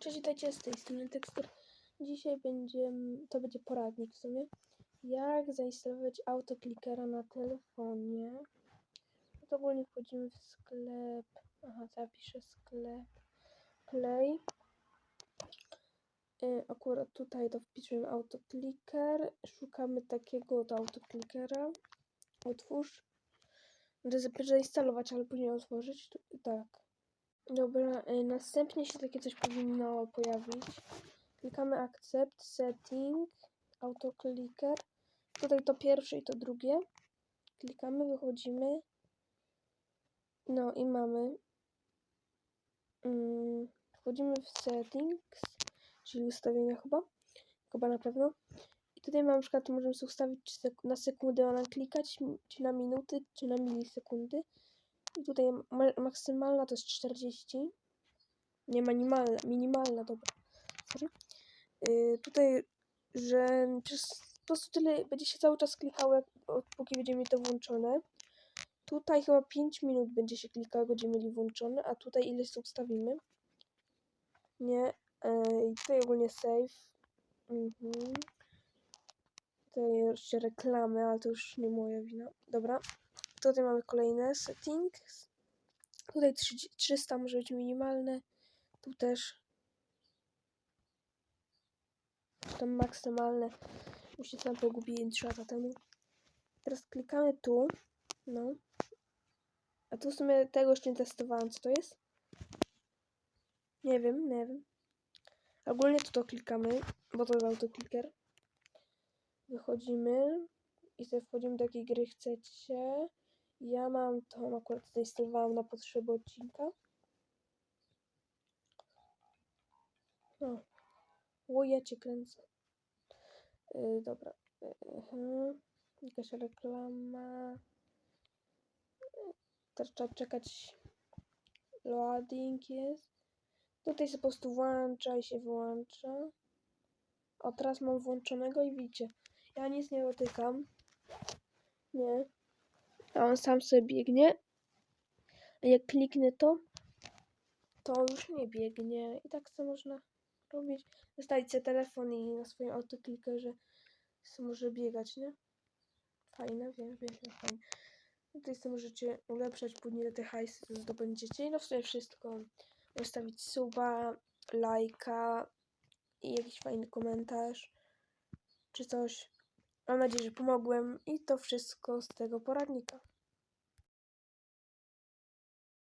Cześć, witajcie z tej strony Tekstur. Dzisiaj będzie, to będzie poradnik w sumie, jak zainstalować autoklikera na telefonie. To ogólnie wchodzimy w sklep, aha, zapiszę sklep Play. Y, akurat tutaj to wpiszemy autokliker, szukamy takiego do autoklikera. Otwórz. Będę zainstalować, ale później otworzyć. Tak. Dobra, y, następnie się takie coś powinno pojawić. Klikamy Accept, Setting, Autoclicker. Tutaj to pierwsze i to drugie. Klikamy, wychodzimy. No i mamy. Mm, wchodzimy w Settings, czyli ustawienia chyba. Chyba na pewno. I tutaj mamy na przykład, możemy sobie ustawić, na sekundę ona klikać, czy na minuty, czy na milisekundy. I tutaj ma maksymalna to jest 40. Nie, minimalna, minimalna, dobra. Yy, tutaj, że przez po prostu tyle będzie się cały czas klikało, jak, póki będziemy mieli to włączone. Tutaj chyba 5 minut będzie się klikało, jak będziemy mieli włączone, a tutaj ile sobie ustawimy. Nie. Yy, tutaj ogólnie save. Mhm. Tutaj jeszcze reklamy, ale to już nie moja wina. Dobra. Tutaj mamy kolejne settings. Tutaj 30 300 może być minimalne. Tu też. Tam maksymalne. Już się tam pogubiłem 3 lata temu. Teraz klikamy tu. No. A tu w sumie tego jeszcze nie testowałam. Co to jest? Nie wiem, nie wiem. Ogólnie tu to klikamy, bo to jest autokliker. Wychodzimy i sobie wchodzimy do jakiej gry chcecie. Ja mam tą akurat zainstalowałam na potrzeby odcinka. No. O, ja cię kręcę. Yy, dobra. Yy, jakaś reklama. Teraz trzeba czekać. Loading jest. Tutaj się po prostu włącza i się wyłącza. O, teraz mam włączonego i widzicie. Ja nic nie dotykam. Nie. A on sam sobie biegnie. A jak kliknę to, to już nie biegnie. I tak co można robić. Zostawić sobie telefon i na swoim autoklikerze sobie może biegać, nie? Fajne, wiem, wiem, fajne. Tutaj sobie możecie ulepszać później te hajsy, co zdobędziecie. I no w sumie wszystko. Zostawić suba, lajka i jakiś fajny komentarz czy coś. Mam nadzieję, że pomogłem i to wszystko z tego poradnika.